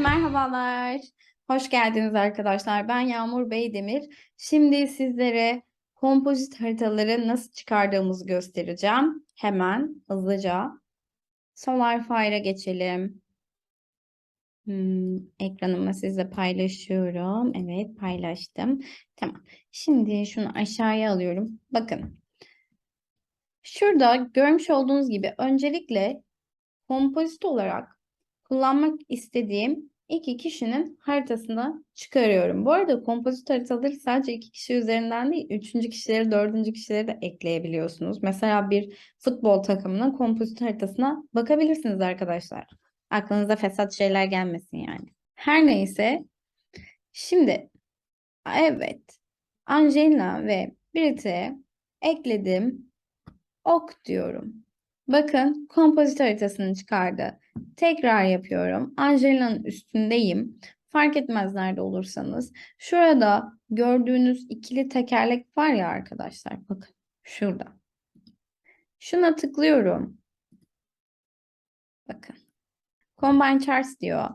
Merhabalar. Hoş geldiniz arkadaşlar. Ben Yağmur Beydemir. Şimdi sizlere kompozit haritaları nasıl çıkardığımızı göstereceğim. Hemen hızlıca Solarfire'a geçelim. Hmm, ekranımı sizle paylaşıyorum. Evet, paylaştım. Tamam. Şimdi şunu aşağıya alıyorum. Bakın. Şurada görmüş olduğunuz gibi öncelikle kompozit olarak kullanmak istediğim iki kişinin haritasını çıkarıyorum. Bu arada kompozit haritaları sadece iki kişi üzerinden değil, üçüncü kişileri, dördüncü kişileri de ekleyebiliyorsunuz. Mesela bir futbol takımının kompozit haritasına bakabilirsiniz arkadaşlar. Aklınıza fesat şeyler gelmesin yani. Her neyse, şimdi evet, Angelina ve Brit'e ekledim. Ok diyorum. Bakın kompozit haritasını çıkardı. Tekrar yapıyorum. Angelina'nın üstündeyim. Fark etmez nerede olursanız. Şurada gördüğünüz ikili tekerlek var ya arkadaşlar. Bakın şurada. Şuna tıklıyorum. Bakın. Combine Charts diyor.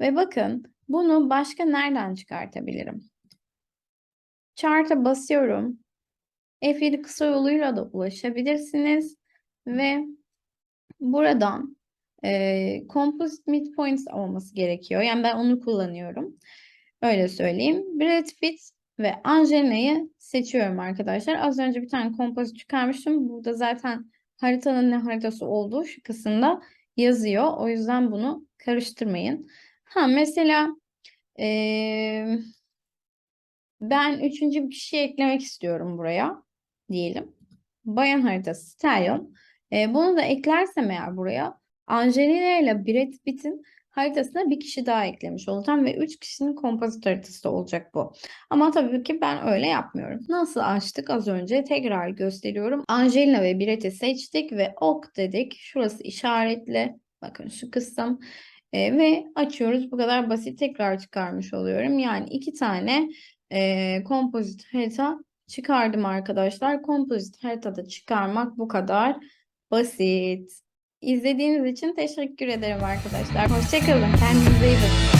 Ve bakın bunu başka nereden çıkartabilirim? Chart'a basıyorum. F7 kısa yoluyla da ulaşabilirsiniz. Ve buradan e, composite midpoints olması gerekiyor. Yani ben onu kullanıyorum. Öyle söyleyeyim. Brad Pitt ve Angelina'yı seçiyorum arkadaşlar. Az önce bir tane kompozit çıkarmıştım. Burada zaten haritanın ne haritası olduğu şu kısımda yazıyor. O yüzden bunu karıştırmayın. Ha mesela e, ben üçüncü bir kişi eklemek istiyorum buraya diyelim. Bayan haritası Stallion. E, bunu da eklersem eğer buraya Angelina ile Brad Pitt'in haritasına bir kişi daha eklemiş olacağım ve üç kişinin kompozit haritası olacak bu. Ama tabii ki ben öyle yapmıyorum. Nasıl açtık az önce tekrar gösteriyorum. Angelina ve Brad'i seçtik ve ok dedik. Şurası işaretli. Bakın şu kısım. E, ve açıyoruz. Bu kadar basit tekrar çıkarmış oluyorum. Yani iki tane e, kompozit harita çıkardım arkadaşlar. Kompozit haritada çıkarmak bu kadar basit. İzlediğiniz için teşekkür ederim arkadaşlar. Hoşçakalın. Kendinize iyi bakın.